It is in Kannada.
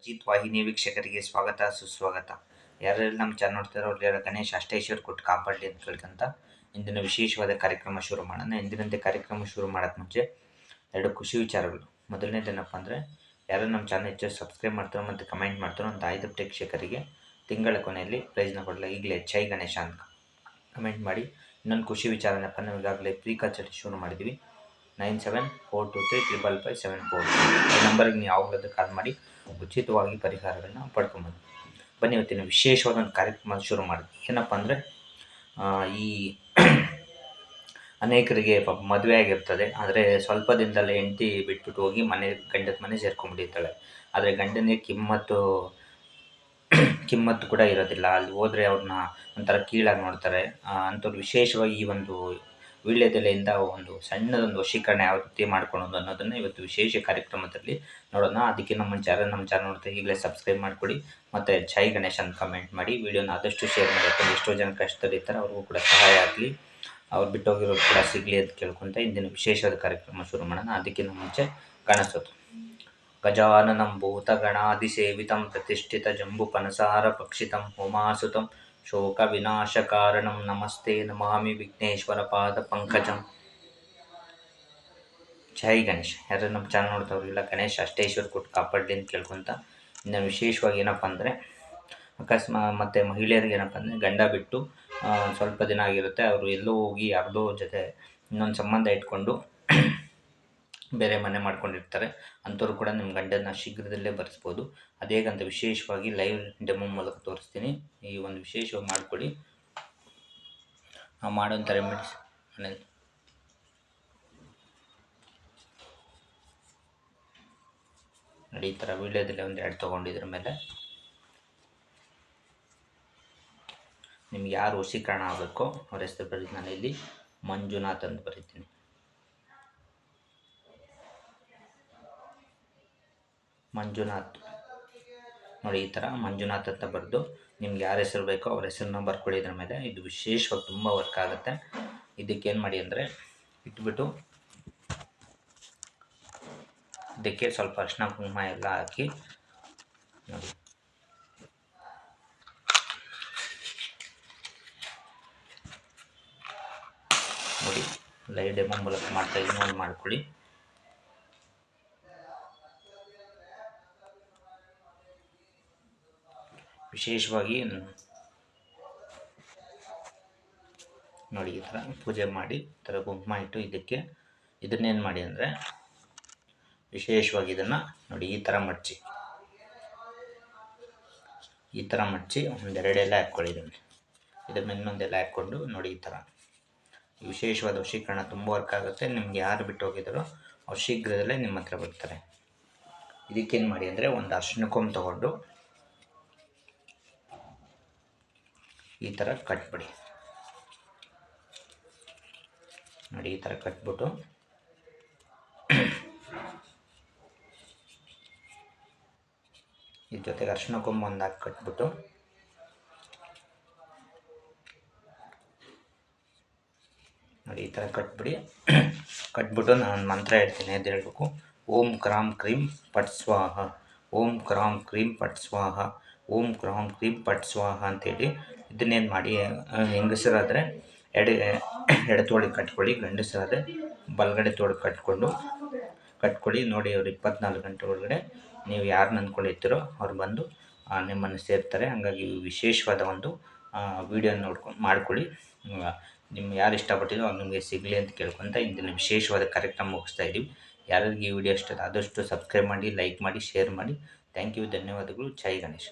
ಅಜಿತ್ ವಾಹಿನಿ ವೀಕ್ಷಕರಿಗೆ ಸ್ವಾಗತ, ಸುಸ್ವಾಗತ. ಯಾರ್ಯಾರು ನಮ್ಮ ಚಾನಲ್ ನೋಡ್ತಾರೋ ಅವ್ರಿಗೆ ಗಣೇಶ್ ಅಷ್ಟೇಶ್ವರ್ ಕೊಟ್ಟು ಕಾಪಾಡಲಿ ಅಂತ ಕೇಳ್ಕೊಂತ ಇಂದಿನ ವಿಶೇಷವಾದ ಕಾರ್ಯಕ್ರಮ ಶುರು ಮಾಡೋಣ. ಇಂದಿನಂತೆ ಕಾರ್ಯಕ್ರಮ ಶುರು ಮಾಡೋಕ್ಕೆ ಮುಂಚೆ ಎರಡು ಖುಷಿ ವಿಚಾರಗಳು. ಮೊದಲನೇದೇನಪ್ಪ ಅಂದರೆ, ಯಾರು ನಮ್ಮ ಚಾನಲ್ ಹೆಚ್ಚು ಸಬ್ಸ್ಕ್ರೈಬ್ ಮಾಡ್ತಾರೋ ಮತ್ತು ಕಮೆಂಟ್ ಮಾಡ್ತಾರೋ ಅಂತ ಐದು ಪ್ರೇಕ್ಷಕರಿಗೆ ತಿಂಗಳ ಕೊನೆಯಲ್ಲಿ ಪ್ರೈಸ್ನ ಕೊಡಲ್ಲ. ಈಗಲೇ ಚೈ ಗಣೇಶ ಅಂತ ಕಮೆಂಟ್ ಮಾಡಿ ಇನ್ನೊಂದು ಖುಷಿ ವಿಚಾರ ಏನಪ್ಪ ನಾವು ಈಗಾಗಲೇ ಫ್ರೀ ಕಚೇರಿ ಶುರು ಮಾಡಿದ್ವಿ. Nine seven four two three triple five seven four ಈ ನಂಬರಿಗೆ ನೀವು ಯಾವಾಗಲಾದ್ರೂ ಕಾಲ್ ಮಾಡಿ ಉಚಿತವಾಗಿ ಪರಿಹಾರಗಳನ್ನ ಪಡ್ಕೊಂಬಂದು. ಬನ್ನಿ, ಇವತ್ತಿನ ವಿಶೇಷವಾದ ಒಂದು ಕಾರ್ಯಕ್ರಮ ಶುರು ಮಾಡಿದ್ವಿ ಏನಪ್ಪ ಅಂದರೆ ಈ ಅನೇಕರಿಗೆ ಪಾಪ ಮದುವೆ ಆಗಿರ್ತದೆ. ಆದರೆ ಸ್ವಲ್ಪ ದಿನದಲ್ಲೇ ಹೆಂಡತಿ ಬಿಟ್ಬಿಟ್ಟು ಹೋಗಿ ಮನೆ ಗಂಡದ ಮನೆ ಸೇರ್ಕೊಂಡ್ಬಿಟ್ಟಿರ್ತಾಳೆ. ಆದರೆ ಗಂಡನಿಗೆ ಕಿಮ್ಮತ್ತು ಕಿಮ್ಮತ್ತು ಕೂಡ ಇರೋದಿಲ್ಲ. ಅಲ್ಲಿ ಹೋದರೆ ಅವ್ರನ್ನ ಒಂಥರ ಕೀಳಾಗಿ ನೋಡ್ತಾರೆ. ಅಂಥವ್ರು ವಿಶೇಷವಾಗಿ ಈ ಒಂದು ವೀಳ್ಯದೆಲೆಯಿಂದ ಒಂದು ಸಣ್ಣದೊಂದು ವಶೀಕರಣ ಯಾವ ರೀತಿ ಮಾಡ್ಕೊಳೋದು ಅನ್ನೋದನ್ನು ಇವತ್ತು ವಿಶೇಷ ಕಾರ್ಯಕ್ರಮದಲ್ಲಿ ನೋಡೋಣ. ಅದಕ್ಕೆ ನಮ್ಮ ಚಾನಲ್ ನಮ್ಮ ಚಾನಲ್ ನೋಡ್ತಾ ಈಗಲೇ ಸಬ್ಸ್ಕ್ರೈಬ್ ಮಾಡ್ಕೊಡಿ. ಮತ್ತು ಜೈ ಗಣೇಶ್ ಅಂತ ಕಮೆಂಟ್ ಮಾಡಿ. ವಿಡಿಯೋನ ಆದಷ್ಟು ಶೇರ್ ಮಾಡಿ. ಎಷ್ಟೋ ಜನ ಕಷ್ಟದಲ್ಲಿರ್ತಾರೆ ಅವ್ರಿಗೂ ಕೂಡ ಸಹಾಯ ಆಗಲಿ. ಅವ್ರು ಬಿಟ್ಟೋಗಿರೋರು ಕೂಡ ಸಿಗಲಿ ಅಂತ ಕೇಳ್ಕೊತ ಇಂದಿನ ವಿಶೇಷವಾದ ಕಾರ್ಯಕ್ರಮ ಶುರು ಮಾಡೋಣ. ಅದಕ್ಕಿಂತ ಮುಂಚೆ ಕಾಣಿಸೋದು ಗಜಾನನಂ ಸೇವಿತಂ ಪ್ರತಿಷ್ಠಿತ ಜಂಬು ಪನಸಾರ ಪಕ್ಷಿತಂ ಉಮಾಸುತಂ ಶೋಕ ವಿನಾಶ ಕಾರಣಂ ನಮಸ್ತೆ ನಮಾಮಿ ವಿಘ್ನೇಶ್ವರ ಪಾದ ಪಂಕಜಂ. ಜೈ ಗಣೇಶ್. ಯಾರು ನಮ್ಮ ಚಾನಲ್ ನೋಡ್ತಾವ್ರಿಲ್ಲ ಗಣೇಶ್, ಅಷ್ಟೇಶ್ವರ ಕೊಟ್ಟು ಕಾಪಾಡಲಿ ಅಂತ ಕೇಳ್ಕೊತ ಇನ್ನು ವಿಶೇಷವಾಗಿ ಏನಪ್ಪ ಅಂದರೆ, ಅಕಸ್ಮಾ, ಮತ್ತು ಮಹಿಳೆಯರಿಗೆ ಏನಪ್ಪ ಅಂದರೆ ಗಂಡ ಬಿಟ್ಟು ಸ್ವಲ್ಪ ದಿನ ಆಗಿರುತ್ತೆ. ಅವರು ಎಲ್ಲೋ ಹೋಗಿ ಯಾರ್ದೋ ಜೊತೆ ಇನ್ನೊಂದು ಸಂಬಂಧ ಇಟ್ಕೊಂಡು ಬೇರೆ ಮನೆ ಮಾಡ್ಕೊಂಡಿರ್ತಾರೆ. ಅಂಥವ್ರು ಕೂಡ ನಿಮ್ಮ ಗಂಡನ ಶೀಘ್ರದಲ್ಲೇ ಬರೆಸ್ಬೋದು. ಅದೇಗಂತ ವಿಶೇಷವಾಗಿ ಲೈವ್ ಡೆಮೋ ಮೂಲಕ ತೋರಿಸ್ತೀನಿ. ಈ ಒಂದು ವಿಶೇಷವಾಗಿ ಮಾಡಿಕೊಡಿ. ನಾವು ಮಾಡೋಂಥ ರೆಮಿಡೀಸ್ ಮನೆ ನೋಡಿ ಥರ ವೀಡಿಯೋದಲ್ಲಿ ಒಂದು ಎರಡು ತೊಗೊಂಡಿದ್ರ ಮೇಲೆ ನಿಮ್ಗೆ ಯಾರು ವಶೀಕರಣ ಆಗಬೇಕೋ, ಅವ್ರ ಹೆಸರು ಬರೀತೀನಿ ನಾನು ಇಲ್ಲಿ ಮಂಜುನಾಥ್ ಅಂತ ಬರೀತೀನಿ. ಮಂಜುನಾಥ್. ನೋಡಿ, ಈ ಥರ ಮಂಜುನಾಥ್ ಅಂತ ಬರೆದು ನಿಮ್ಗೆ ಯಾರ ಹೆಸರು ಬೇಕೋ ಅವ್ರ ಹೆಸರನ್ನ ಬರ್ಕೊಳ್ಳಿ ಇದ್ರ ಮೇಲೆ. ಇದು ವಿಶೇಷವಾಗಿ ತುಂಬ ವರ್ಕ್ ಆಗುತ್ತೆ. ಇದಕ್ಕೆ ಏನು ಮಾಡಿ ಅಂದರೆ ಇಟ್ಬಿಟ್ಟು ಇದಕ್ಕೆ ಸ್ವಲ್ಪ ಅರ್ಶಿನ ಕುಂಕುಮ ಎಲ್ಲ ಹಾಕಿ ನೋಡಿ. ನೋಡಿ ಲೈವ್ ಡೆಮೋ ಮೂಲಕ ಮಾಡ್ತಾ ಇದ್ದೀನಿ ಮಾಡ್ಕೊಳ್ಳಿ. ವಿಶೇಷವಾಗಿ ನೋಡಿ, ಈ ಥರ ಪೂಜೆ ಮಾಡಿ, ಈ ಥರ ಕುಂಕುಮ ಇಟ್ಟು ಇದಕ್ಕೆ ಇದನ್ನೇನು ಮಾಡಿ ಅಂದರೆ ವಿಶೇಷವಾಗಿ ಇದನ್ನು ನೋಡಿ, ಈ ಥರ ಮಡ್ಚಿ. ಈ ಥರ ಮಡ್ಚಿ ಒಂದೆರಡೆಲ್ಲ ಹಾಕ್ಕೊಳ್ಳಿ ಇದನ್ನು. ಇದ್ರ ಮೇಲೆ ಹಾಕ್ಕೊಂಡು ನೋಡಿ, ಈ ಥರ. ವಿಶೇಷವಾದ ವಶೀಕರಣ ತುಂಬ ವರ್ಕ್ ಆಗುತ್ತೆ. ನಿಮ್ಗೆ ಯಾರು ಬಿಟ್ಟು ಹೋಗಿದ್ದಾರೋ ಅವ್ರು ಶೀಘ್ರದಲ್ಲೇ ನಿಮ್ಮ ಹತ್ರ ಬರ್ತಾರೆ. ಇದಕ್ಕೇನು ಮಾಡಿ ಅಂದರೆ ಒಂದು ಅರ್ಶಿನ ಕೊಂಬು ತೊಗೊಂಡು ಈ ಥರ ಕಟ್ಬಿಡಿ. ನೋಡಿ, ಈ ಥರ ಕಟ್ಬಿಟ್ಟು. ಇದ್ರ ಜೊತೆಗೆ ಅರ್ಶಿನ ಕೊಂಬು ಒಂದು ಹಾಕಿ ಕಟ್ಬಿಟ್ಟು. ನೋಡಿ, ಈ ಥರ ಕಟ್ಬಿಡಿ. ಕಟ್ಬಿಟ್ಟು ನಾನು ಮಂತ್ರ ಹೇಳ್ತೀನಿ ಅದು ಹೇಳಬೇಕು. ಓಂ ಕ್ರಾಂ ಕ್ರೀಂ ಪಟ್ ಸ್ವಾಹ. ಓಂ ಕ್ರಾಂ ಕ್ರೀಂ ಪಟ್ ಸ್ವಾಹ. ಓಂ ಕ್ರಾಂ ಕ್ರೀಂ ಪಟ್ ಸ್ವಾಹ ಅಂತೇಳಿ ಇದನ್ನೇನು ಮಾಡಿ ಹೆಂಗಸರಾದರೆ ಎಡೆ, ಎಡ ತೋಳಿಗೆ ಕಟ್ಕೊಳ್ಳಿ, ಗಂಡಸರಾದರೆ ಬಲಗಡೆ ತೋಳಿಗೆ ಕಟ್ಕೊಂಡು, ಕಟ್ಕೊಳ್ಳಿ. ನೋಡಿ ಅವ್ರು ಇಪ್ಪತ್ನಾಲ್ಕು ಗಂಟೆ ಒಳಗಡೆ ನೀವು ಯಾರನ್ನ ಅಂದ್ಕೊಂಡಿರ್ತೀರೋ ಅವ್ರು ಬಂದು ನಿಮ್ಮನ್ನು ಸೇರ್ತಾರೆ. ಹಾಗಾಗಿ ವಿಶೇಷವಾದ ಒಂದು ವಿಡಿಯೋ ನೋಡ್ಕೊಂಡು ಮಾಡ್ಕೊಳ್ಳಿ. ನಿಮ್ಗೆ ಯಾರು ಇಷ್ಟಪಟ್ಟಿದ್ರು ಅವ್ರು ನಿಮಗೆ ಸಿಗಲಿ ಅಂತ ಕೇಳ್ಕೊತ ಇಂದಿನ ವಿಶೇಷವಾದ ಕಾರ್ಯಕ್ರಮ ಮುಗಿಸ್ತಾ ಇದ್ದೀವಿ. ಯಾರಿಗೆ ಈ ವಿಡಿಯೋ ಇಷ್ಟ ಆದಷ್ಟು ಸಬ್ಸ್ಕ್ರೈಬ್ ಮಾಡಿ ಲೈಕ್ ಮಾಡಿ ಶೇರ್ ಮಾಡಿ. ಥ್ಯಾಂಕ್ ಯು ಧನ್ಯವಾದಗಳು. ಜೈ ಗಣೇಶ್.